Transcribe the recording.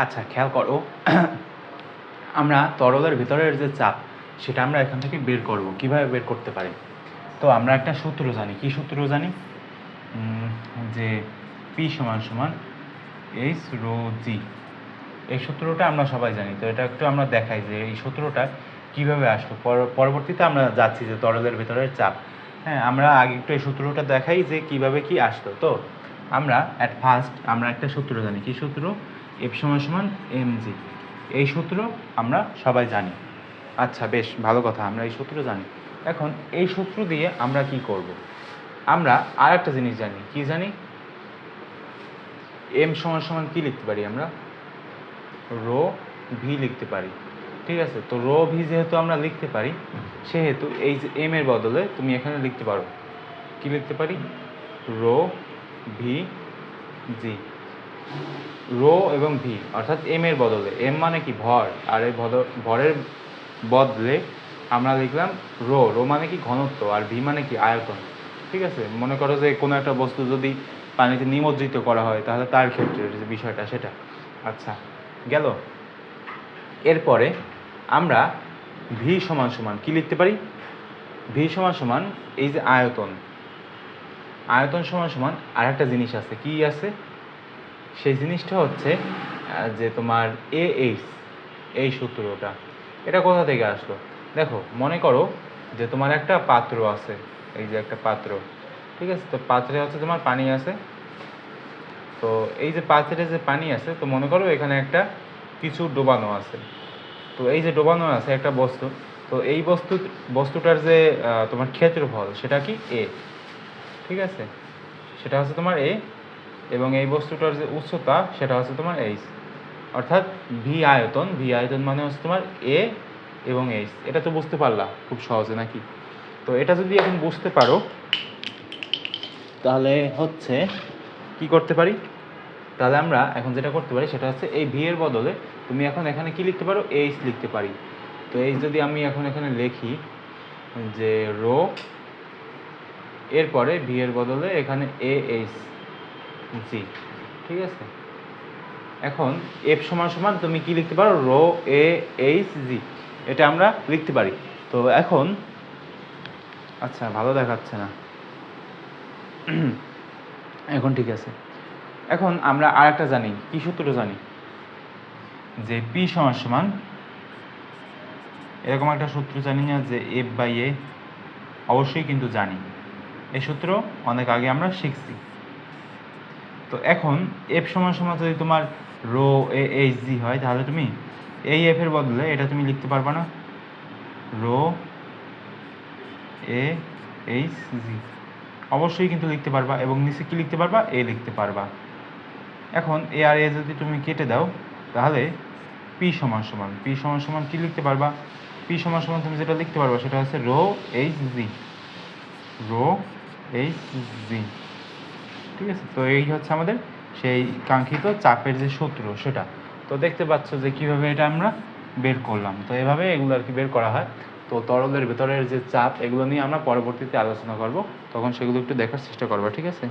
আচ্ছা খেয়াল করো। আমরা তরলের ভিতরের যে চাপ, সেটা আমরা এখান থেকে বের করব। কীভাবে বের করতে পারি? তো আমরা একটা সূত্র জানি। কি সূত্র জানি? যে পি সমান সমান এইচ রো জি এই সূত্রটা আমরা সবাই জানি। তো এটা একটু আমরা দেখাই যে এই সূত্রটা কীভাবে আসলো। পর- পরবর্তীতে আমরা যাচ্ছি যে তরলের ভিতরের চাপ। হ্যাঁ আমরা আগে একটু এই সূত্রটা দেখাই যে কীভাবে কি আসলো। তো আমরা অ্যাট ফার্স্ট আমরা একটা সূত্র জানি। কি সূত্র? এফ সমান সমান এম জি এই সূত্র আমরা সবাই জানি। আচ্ছা বেশ, ভালো কথা, আমরা এই সূত্র জানি। এখন এই সূত্র দিয়ে আমরা কি করব? আমরা আর একটা জিনিস জানি, কি জানি? এম সমান সমান কি লিখতে পারি আমরা? রো ভি লিখতে পারি। ঠিক আছে? তো রো ভি যেহেতু আমরা লিখতে পারি, সেহেতু এই যে এম এর বদলে তুমি এখানে লিখতে পারো। কি লিখতে পারি? রো ভি জি রো এবং ভি, অর্থাৎ এম এর বদলে। এম মানে কি? ভর। আর এই ভরের বদলে আমরা লিখলাম রো। রো মানে কি? ঘনত্ব। আর ভি মানে কি? আয়তন। ঠিক আছে? মনে করো যে কোনো একটা বস্তু যদি পানিতে নিমজ্জিত করা হয়, তাহলে তার ক্ষেত্রে যে বিষয়টা, সেটা। আচ্ছা গেল। এরপরে আমরা ভি সমান সমান কি লিখতে পারি? ভি সমান সমান এই যে আয়তন। আয়তন সমান সমান আর একটা জিনিস আছে। কি আছে? সেই জিনিসটা হচ্ছে যে তোমার এ এইচ এই সূত্রটা, এটা কোথা থেকে আসলো? দেখো, মনে করো যে তোমার একটা পাত্র আছে, এই যে একটা পাত্র, ঠিক আছে? তো পাত্রে হচ্ছে তোমার পানি আছে। তো এই যে পাত্রে যে পানি আছে, তো মনে করো এখানে একটা কিছু ডোবানো আছে। তো এই যে ডোবানো আছে একটা বস্তু, তো এই বস্তু, বস্তুটার যে তোমার ক্ষেত্রফল, সেটা কি এ ঠিক আছে? সেটা হচ্ছে তোমার এ এবং এই বস্তুটার যে উচ্চতা, সেটা হচ্ছে তোমার এইচ অর্থাৎ ভি আয়তন ভি আয়তন মানে হচ্ছে তোমার এ এবং এইচ এটা তো বুঝতে পারলা খুব সহজে নাকি? তো এটা যদি এখন বুঝতে পারো, তাহলে হচ্ছে কি করতে পারি? তাহলে আমরা এখন যেটা করতে পারি, সেটা হচ্ছে এই ভি এর বদলে তুমি এখন এখানে কি লিখতে পারো? এইচ লিখতে পারি। তো এইচ যদি আমি এখন এখানে লিখি যে রো, এরপরে ভি এর বদলে এখানে এ এইচ জি, ঠিক আছে। এখন এফ সমান সমান তুমি কি লিখতে পারো? Row, A, H, G. এটা আমরা লিখতে পারি। তো এখন আচ্ছা ভালো দেখাচ্ছে না। এখন ঠিক আছে। এখন আমরা আর একটা জানি, কি সূত্র জানি? যে পি সমান সমান, এরকম একটা সূত্র জানি না যে এফ বাই এ অবশ্যই কিন্তু জানি। এই সূত্র অনেক আগে আমরা শিখছি। তো এখন এফ সমান সমান যদি তোমার রো এ এইচ জি হয়, তাহলে তুমি এই এফ এর বদলে এটা তুমি লিখতে পারবা না। রো এ এইচ জি অবশ্যই কিন্তু লিখতে পারবা এবং নিচে কি লিখতে পারবা? এ লিখতে পারবা। এখন এ আর এ যদি তুমি কেটে দাও, তাহলে পি সমান সমান। পি সমান সমান কি লিখতে পারবা? পি সমান সমান তুমি যেটা লিখতে পারবা সেটা হচ্ছে rho H G rho H G ঠিক আছে? তো এই হচ্ছে আমাদের সেই কাঙ্ক্ষিত চাপের যে সূত্র সেটা। তো দেখতে পাচ্ছ যে কীভাবে এটা আমরা বের করলাম। তো এভাবে এগুলো আর কি বের করা হয়। তো তরলের ভেতরের যে চাপ, এগুলো নিয়ে আমরা পরবর্তীতে আলোচনা করব। তখন সেগুলো একটু দেখার চেষ্টা করব, ঠিক আছে?